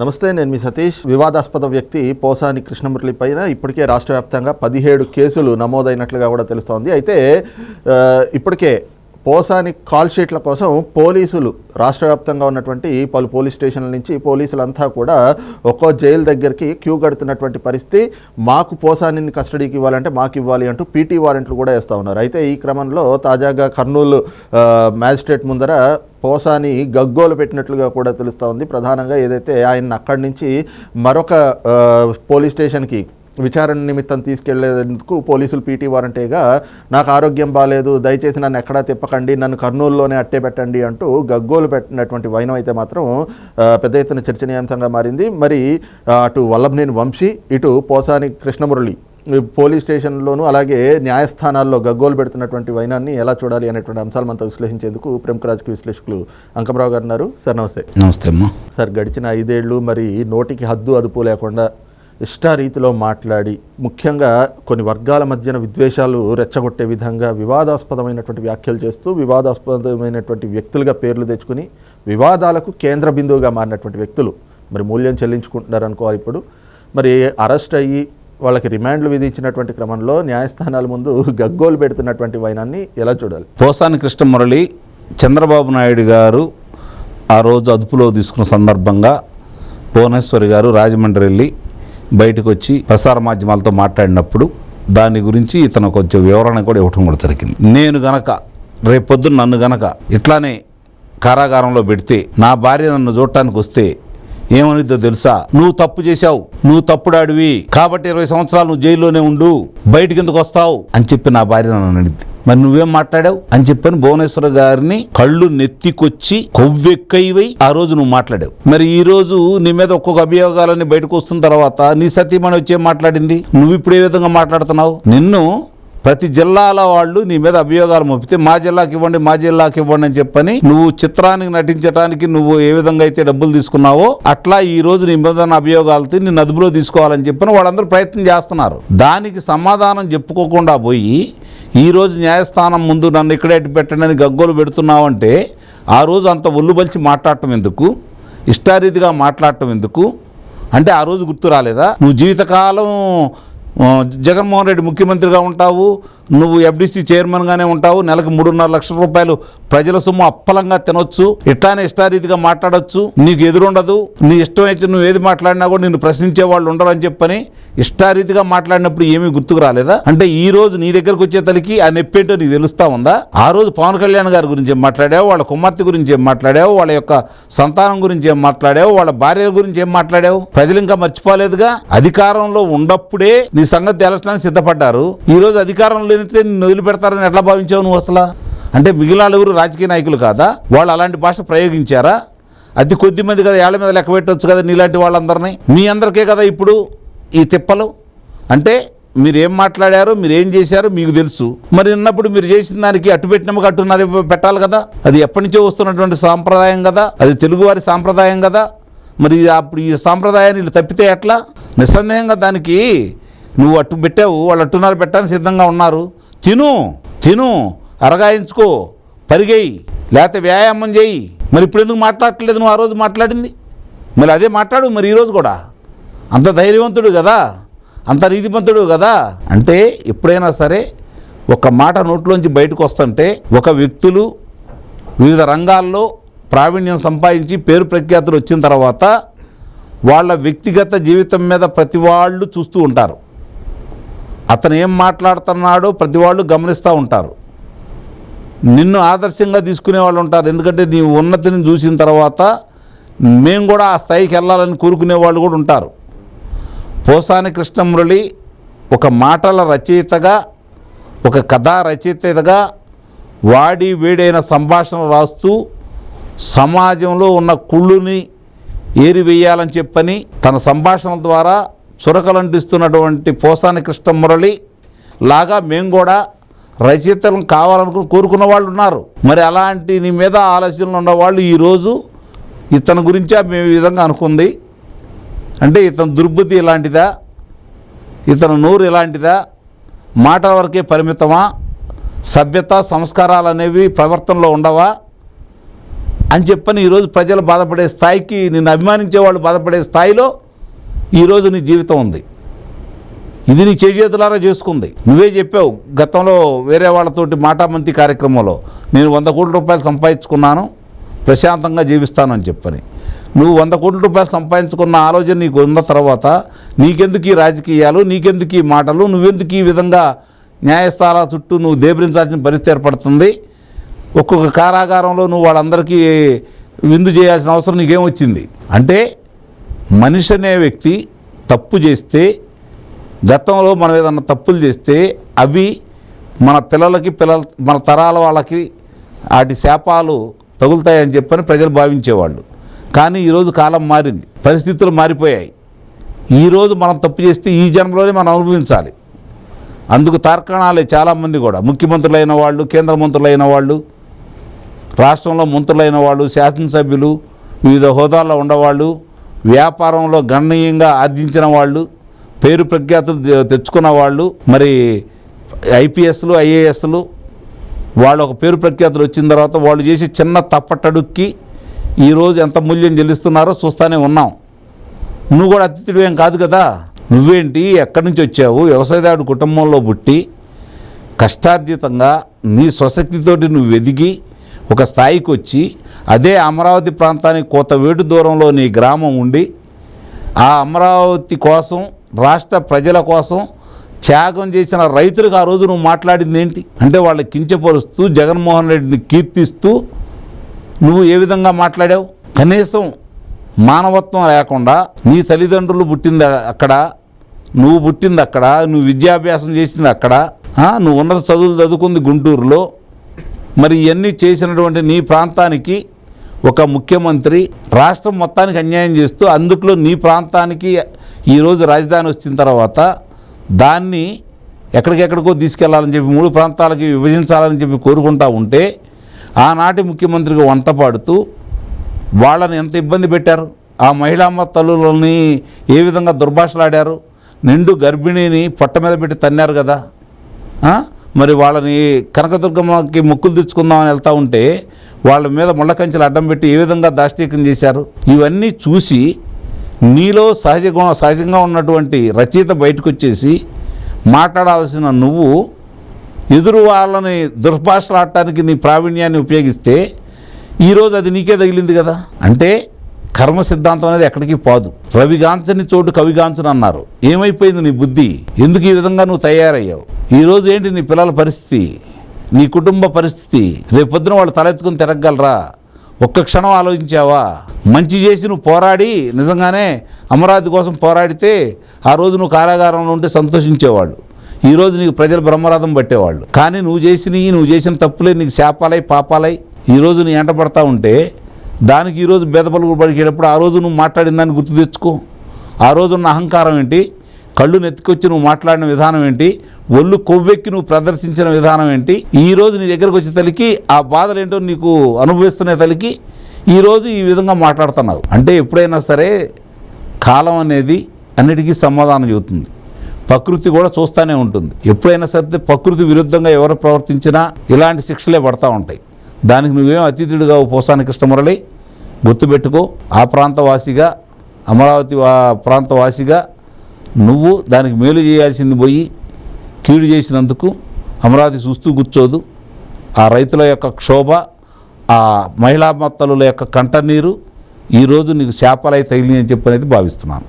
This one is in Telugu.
నమస్తే నేను మీ సతీష్. వివాదాస్పద వ్యక్తి పోసాని కృష్ణమురళి పైన ఇప్పటికే రాష్ట్ర వ్యాప్తంగా పదిహేడు కేసులు నమోదైనట్లుగా కూడా తెలుస్తోంది. అయితే ఇప్పటికే పోసాని కాల్ షీట్ల కోసం పోలీసులు రాష్ట్ర వ్యాప్తంగా ఉన్నటువంటి పలు పోలీస్ స్టేషన్ల నుంచి పోలీసులంతా కూడా ఒక్కో జైలు దగ్గరికి క్యూ కడుతున్నటువంటి పరిస్థితి. మాకు పోసానిని కస్టడీకి ఇవ్వాలంటే మాకు ఇవ్వాలి అంటూ పీటీ వారెంట్లు కూడా వేస్తూ ఉన్నారు. అయితే ఈ క్రమంలో తాజాగా కర్నూలు మ్యాజిస్ట్రేట్ ముందర పోసాని గగ్గోలు పెట్టినట్లుగా కూడా తెలుస్తూ ఉంది. ప్రధానంగా ఏదైతే ఆయన అక్కడి నుంచి మరొక పోలీస్ స్టేషన్కి విచారణ నిమిత్తం తీసుకెళ్ళేందుకు పోలీసులు పీటీ వారంటేగా నాకు ఆరోగ్యం బాగాలేదు దయచేసి నన్ను ఎక్కడా తిప్పకండి నన్ను కర్నూలులోనే అట్టే పెట్టండి అంటూ గగ్గోలు పెట్టినటువంటి వైనం అయితే మాత్రం పెద్ద ఎత్తున చర్చనీయాంశంగా మారింది. మరి అటు వల్లభనేని వంశీ ఇటు పోసాని కృష్ణమురళి పోలీస్ స్టేషన్లోనూ అలాగే న్యాయస్థానాల్లో గగ్గోలు పెడుతున్నటువంటి వైనాన్ని ఎలా చూడాలి అనేటువంటి అంశాలు మనతో విశ్లేషించేందుకు ప్రముఖ రాజకీయ విశ్లేషకులు అంకమరావు గారు ఉన్నారు. సార్ నమస్తే. నమస్తే అమ్మా. సార్ గడిచిన ఐదేళ్ళు మరి నోటికి హద్దు అదుపు లేకుండా ఇష్టారీతిలో మాట్లాడి ముఖ్యంగా కొన్ని వర్గాల మధ్యన విద్వేషాలు రెచ్చగొట్టే విధంగా వివాదాస్పదమైనటువంటి వ్యాఖ్యలు చేస్తూ వివాదాస్పదమైనటువంటి వ్యక్తులుగా పేర్లు తెచ్చుకుని వివాదాలకు కేంద్ర బిందువుగా మారినటువంటి వ్యక్తులు మరి మూల్యం చెల్లించుకుంటున్నారు అనుకోవాలి ఇప్పుడు. మరి అరెస్ట్ అయ్యి వాళ్ళకి రిమాండ్లు విధించినటువంటి క్రమంలో న్యాయస్థానాల ముందు గగ్గోలు పెడుతున్నటువంటి వైనాన్ని ఎలా చూడాలి? పోసాని కృష్ణమురళి చంద్రబాబు నాయుడు గారు ఆ రోజు అదుపులో తీసుకున్న సందర్భంగా భువనేశ్వరి గారు రాజమండ్రి వెళ్ళి బయటకు వచ్చి ప్రసార మాధ్యమాలతో మాట్లాడినప్పుడు దాని గురించి ఇతను కొంచెం వివరణ కూడా ఇవ్వటం కూడా జరిగింది. నేను గనక రేపొద్దున నన్ను గనక ఇట్లానే కారాగారంలో పెడితే నా భార్య నన్ను చూడటానికి వస్తే ఏమనిద్దో తెలుసా? నువ్వు తప్పు చేశావు. నువ్వు తప్పుడాడివి. కాబట్టి ఇరవై సంవత్సరాలు నువ్వు జైల్లోనే ఉండు. బయటికి ఎందుకు వస్తావు? అని చెప్పి నా భార్య నన్ను అడిగింది మరి నువ్వేం మాట్లాడావు? అని చెప్పని. భువనేశ్వర గారిని కళ్ళు నెత్తికొచ్చి కొవ్వెక్కైవై ఆ రోజు నువ్వు మాట్లాడావు. మరి ఈ రోజు నీ మీద ఒక్కొక్క అభియోగాలన్నీ బయటకు వస్తున్న తర్వాత నీ సతీమణి వచ్చి ఏం మాట్లాడింది? నువ్వు ఇప్పుడు ఏ విధంగా మాట్లాడుతున్నావు? నిన్ను ప్రతి జిల్లాల వాళ్ళు నీ మీద అభియోగాలు మోపితే మా జిల్లాకి ఇవ్వండి మా జిల్లాకి ఇవ్వండి అని చెప్పని నువ్వు చిత్రానికి నటించడానికి నువ్వు ఏ విధంగా అయితే డబ్బులు తీసుకున్నావో అట్లా ఈ రోజు నీ మీద అభియోగాలతో నిన్ను అదుపులో తీసుకోవాలని చెప్పని వాళ్ళందరూ ప్రయత్నం చేస్తున్నారు. దానికి సమాధానం చెప్పుకోకుండా పోయి ఈ రోజు న్యాయస్థానం ముందు నన్ను ఇక్కడే అడ్డు పెట్టండి అని గగ్గోలు పెడుతున్నావంటే ఆ రోజు అంత ఒళ్ళుబలిచి మాట్లాడటం ఎందుకు? ఇష్టారీతిగా మాట్లాడటం ఎందుకు? అంటే ఆ రోజు గుర్తు రాలేదా? నువ్వు జీవితకాలం జగన్మోహన్ రెడ్డి ముఖ్యమంత్రిగా ఉంటావు. నువ్వు ఎఫ్డీసీ చైర్మన్గానే ఉంటావు నెలకు మూడున్నర లక్షల రూపాయలు ప్రజల సొమ్ము అప్పలంగా తినొచ్చు ఇట్లానే ఇష్టారీతిగా మాట్లాడొచ్చు. నీకు ఎదురుండదు నీ ఇష్టం అయితే నువ్వు ఏది మాట్లాడినా కూడా నిన్ను ప్రశ్నించే వాళ్ళు ఉండరని చెప్పని ఇష్టారీతిగా మాట్లాడినప్పుడు ఏమీ గుర్తుకు రాలేదా? అంటే ఈ రోజు నీ దగ్గరకు వచ్చే తలకి ఆ నొప్పేంటో నీకు తెలుస్తా ఉందా? ఆ రోజు పవన్ కళ్యాణ్ గారి గురించి మాట్లాడావు? వాళ్ళ కుమార్తె గురించి ఏం మాట్లాడావు? వాళ్ళ యొక్క సంతానం గురించి ఏం మాట్లాడావు? వాళ్ళ భార్య గురించి ఏం మాట్లాడావు? ప్రజలు ఇంకా మర్చిపోలేదుగా? అధికారంలో ఉన్నప్పుడే నీ సంగతి తెలచడానికి సిద్ధపడ్డారు. ఈ రోజు అధికారంలో లేనితే నిన్ను వదిలిపెడతారని ఎట్లా భావించావు నువ్వు అసలు? అంటే మిగిలిన ఎవరు రాజకీయ నాయకులు కాదా? వాళ్ళు అలాంటి భాష ప్రయోగించారా? అతి కొద్ది మంది కదా ఏళ్ళ మీద లెక్క పెట్టవచ్చు కదా నీలాంటి వాళ్ళందరినీ? మీ అందరికే కదా ఇప్పుడు ఈ తిప్పలు? అంటే మీరు ఏం మాట్లాడారో మీరు ఏం చేశారో మీకు తెలుసు. మరి ఉన్నప్పుడు మీరు చేసిన దానికి అట్టు పెట్టినమ్మకి అట్టున్నారు పెట్టాలి కదా? అది ఎప్పటి నుంచో వస్తున్నటువంటి సాంప్రదాయం కదా? అది తెలుగువారి సాంప్రదాయం కదా? మరి అప్పుడు ఈ సాంప్రదాయాన్ని వీళ్ళు తప్పితే ఎట్లా? నిస్సందేహంగా దానికి నువ్వు అట్టు పెట్టావు వాళ్ళు అట్టున్నారు పెట్టడానికి సిద్ధంగా ఉన్నారు. తిను తిను అరగాయించుకో పరిగేయి లేకపోతే వ్యాయామం చేయి. మరి ఇప్పుడు ఎందుకు మాట్లాడట్లేదు నువ్వు ఆ రోజు మాట్లాడింది? మరి అదే మాట్లాడు మరి ఈరోజు కూడా. అంత ధైర్యవంతుడు కదా అంత నీతిమంతుడు కదా. అంటే ఎప్పుడైనా సరే ఒక మాట నోట్లోంచి బయటకు వస్తుంటే ఒక వ్యక్తులు వివిధ రంగాల్లో ప్రావీణ్యం సంపాదించి పేరు ప్రఖ్యాతులు వచ్చిన తర్వాత వాళ్ళ వ్యక్తిగత జీవితం మీద ప్రతి వాళ్ళు చూస్తూ ఉంటారు. అతను ఏం మాట్లాడుతున్నాడో ప్రతి వాళ్ళు గమనిస్తూ ఉంటారు. నిన్ను ఆదర్శంగా తీసుకునే వాళ్ళు ఉంటారు. ఎందుకంటే నీ ఉన్నతిని చూసిన తర్వాత మేము కూడా ఆ స్థాయికి వెళ్ళాలని కోరుకునే వాళ్ళు కూడా ఉంటారు. పోసాని కృష్ణమురళి ఒక మాటల రచయితగా ఒక కథా రచయితగా వాడి వేడైన సంభాషణలు రాస్తూ సమాజంలో ఉన్న కుళ్ళుని ఏరివేయాలని చెప్పని తన సంభాషణల ద్వారా చురకలంటిస్తున్నటువంటి పోసాని కృష్ణమురళి లాగా మేము కూడా రచయితలను కావాలనుకుని కోరుకున్న వాళ్ళు ఉన్నారు. మరి అలాంటి నీ మీద ఆలోచనలు ఉన్నవాళ్ళు ఈరోజు ఇతని గురించే మేము ఈ విధంగా అనుకుంది. అంటే ఇతని దుర్బుద్ధి ఇలాంటిదా ఇతని నోరు ఇలాంటిదా మాటల వరకే పరిమితమా? సభ్యత సంస్కారాలు అనేవి ప్రవర్తనలో ఉండవా? అని చెప్పని ఈరోజు ప్రజలు బాధపడే స్థాయికి నిన్ను అభిమానించే వాళ్ళు బాధపడే స్థాయిలో ఈరోజు నీ జీవితం ఉంది. ఇది నీ చేతులారా చేసుకుంది. నువ్వే చెప్పావు గతంలో వేరే వాళ్ళతోటి మాటామంతి కార్యక్రమంలో నేను వంద కోట్ల రూపాయలు సంపాదించుకున్నాను ప్రశాంతంగా జీవిస్తాను అని చెప్పని. నువ్వు వంద కోట్ల రూపాయలు సంపాదించుకున్న ఆలోచన నీకు ఉన్న తర్వాత నీకెందుకు ఈ రాజకీయాలు నీకెందుకు ఈ మాటలు నువ్వెందుకు ఈ విధంగా న్యాయస్థానాల చుట్టూ నువ్వు దేబరించాల్సిన పరిస్థితి ఏర్పడుతుంది? ఒక్కొక్క కారాగారంలో నువ్వు వాళ్ళందరికీ విందు చేయాల్సిన అవసరం నీకేమొచ్చింది? అంటే మనిషి అనే వ్యక్తి తప్పు చేస్తే గతంలో మనం ఏదన్నా తప్పులు చేస్తే అవి మన పిల్లలకి పిల్లల మన తరాల వాళ్ళకి వాటి శాపాలు తగులుతాయని చెప్పని ప్రజలు భావించేవాళ్ళు. కానీ ఈరోజు కాలం మారింది. పరిస్థితులు మారిపోయాయి. ఈరోజు మనం తప్పు చేస్తే ఈ జన్మలోనే మనం అనుభవించాలి. అందుకు తార్కాణాలే చాలామంది కూడా. ముఖ్యమంత్రులైన వాళ్ళు కేంద్ర మంత్రులైన వాళ్ళు రాష్ట్రంలో మంత్రులైన వాళ్ళు శాసనసభ్యులు వివిధ హోదాల్లో ఉండవాళ్ళు వ్యాపారంలో గణనీయంగా ఆర్జించిన వాళ్ళు పేరు ప్రఖ్యాతులు తెచ్చుకున్న వాళ్ళు మరి ఐపీఎస్లు ఐఏఎస్లు వాళ్ళు ఒక పేరు ప్రఖ్యాతులు వచ్చిన తర్వాత వాళ్ళు చేసే చిన్న తప్పటడుక్కి ఈరోజు ఎంత మూల్యం చెల్లిస్తున్నారో చూస్తూనే ఉన్నాం. నువ్వు కూడా అతిథివేం కాదు కదా. నువ్వేంటి? ఎక్కడి నుంచి వచ్చావు? వ్యవసాయదారుడు కుటుంబంలో పుట్టి కష్టార్జితంగా నీ స్వశక్తితోటి నువ్వు ఎదిగి ఒక స్థాయికి వచ్చి అదే అమరావతి ప్రాంతానికి కోత వేటు దూరంలో నీ గ్రామం ఉండి ఆ అమరావతి కోసం రాష్ట్ర ప్రజల కోసం త్యాగం చేసిన రైతులకు ఆ రోజు నువ్వు మాట్లాడింది ఏంటి? అంటే వాళ్ళని కించపరుస్తూ జగన్మోహన్ రెడ్డిని కీర్తిస్తూ నువ్వు ఏ విధంగా మాట్లాడావు? కనీసం మానవత్వం లేకుండా నీ తల్లిదండ్రులు పుట్టింది అక్కడ నువ్వు పుట్టింది అక్కడ నువ్వు విద్యాభ్యాసం చేసింది అక్కడ నువ్వు ఉన్నత చదువులు చదువుకుంది గుంటూరులో మరి ఇవన్నీ చేసినటువంటి నీ ప్రాంతానికి ఒక ముఖ్యమంత్రి రాష్ట్రం మొత్తానికి అన్యాయం చేస్తూ అందుట్లో నీ ప్రాంతానికి ఈరోజు రాజధాని వచ్చిన తర్వాత దాన్ని ఎక్కడికెక్కడికో తీసుకెళ్ళాలని చెప్పి మూడు ప్రాంతాలకి విభజించాలని చెప్పి కోరుకుంటా ఉంటే ఆనాటి ముఖ్యమంత్రికి వంట పాడుతూ వాళ్ళని ఎంత ఇబ్బంది పెట్టారు? ఆ మహిళామ్మ తల్లులని ఏ విధంగా దుర్భాషలాడారు? నిండు గర్భిణిని పొట్ట మీద పెట్టి తన్నారు కదా. మరి వాళ్ళని కనకదుర్గమ్మకి మొక్కులు తెచ్చుకుందామని వెళ్తూ ఉంటే వాళ్ళ మీద ముళ్ళకంచెలు అడ్డం పెట్టి ఏ విధంగా దాష్టీకం చేశారు? ఇవన్నీ చూసి నీలో సహజ గుణ సహజంగా ఉన్నటువంటి రచయిత బయటకు వచ్చేసి మాట్లాడాల్సిన నువ్వు ఎదురు వాళ్ళని దుర్భాషలాడటానికి నీ ప్రావీణ్యాన్ని ఉపయోగిస్తే ఈరోజు అది నీకే తగిలింది కదా? అంటే కర్మ సిద్ధాంతం అనేది ఎక్కడికి పోదు. రవిగాంచని చోటు కవిగాంచని అన్నారు. ఏమైపోయింది నీ బుద్ధి? ఎందుకు ఈ విధంగా నువ్వు తయారయ్యావు? ఈరోజు ఏంటి నీ పిల్లల పరిస్థితి? నీ కుటుంబ పరిస్థితి? రేపొద్దున వాళ్ళు తలెత్తుకుని తిరగలరా ఒక్క క్షణం ఆలోచించావా? మంచి చేసి నువ్వు పోరాడి నిజంగానే అమరావతి కోసం పోరాడితే ఆ రోజు నువ్వు కారాగారంలో ఉంటే సంతోషించేవాళ్ళు. ఈ రోజు నీకు ప్రజలు బ్రహ్మరథం పట్టేవాళ్ళు. కానీ నువ్వు చేసినవి నువ్వు చేసిన తప్పులే నీకు శాపాలై పాపాలై ఈ రోజు నీ ఎంట పడతా ఉంటే దానికి ఈరోజు బెదపలుగు పడికేటప్పుడు ఆ రోజు నువ్వు మాట్లాడిన దాన్ని గుర్తు తెచ్చుకో. ఆ రోజు ఉన్న అహంకారం ఏంటి? కళ్ళు నెత్తికొచ్చి నువ్వు మాట్లాడిన విధానం ఏంటి? ఒళ్ళు కొవ్వెక్కి నువ్వు ప్రదర్శించిన విధానం ఏంటి? ఈరోజు నీ దగ్గరకు వచ్చే తల్లికి ఆ బాధలు ఏంటో నీకు అనుభవిస్తున్న తల్లికి ఈరోజు ఈ విధంగా మాట్లాడుతున్నావు. అంటే ఎప్పుడైనా సరే కాలం అనేది అన్నిటికీ సమాధానం చెబుతుంది. ప్రకృతి కూడా చూస్తూనే ఉంటుంది. ఎప్పుడైనా సరే ప్రకృతి విరుద్ధంగా ఎవరు ప్రవర్తించినా ఇలాంటి శిక్షలే పడతా ఉంటాయి. దానికి నువ్వేం అతిథుడిగా పోసాని కృష్ణమురళి గుర్తుపెట్టుకో ఆ ప్రాంతవాసిగా అమరావతి వా ప్రాంతవాసిగా నువ్వు దానికి మేలు చేయాల్సింది పోయి కీడు చేసినందుకు అమరావతి చూస్తూ కూర్చోదు. ఆ రైతుల యొక్క క్షోభ ఆ మహిళా మత్తలుల యొక్క కంటనీరు ఈరోజు నీకు శాపలై తగిలి అని చెప్పనేది భావిస్తున్నాను.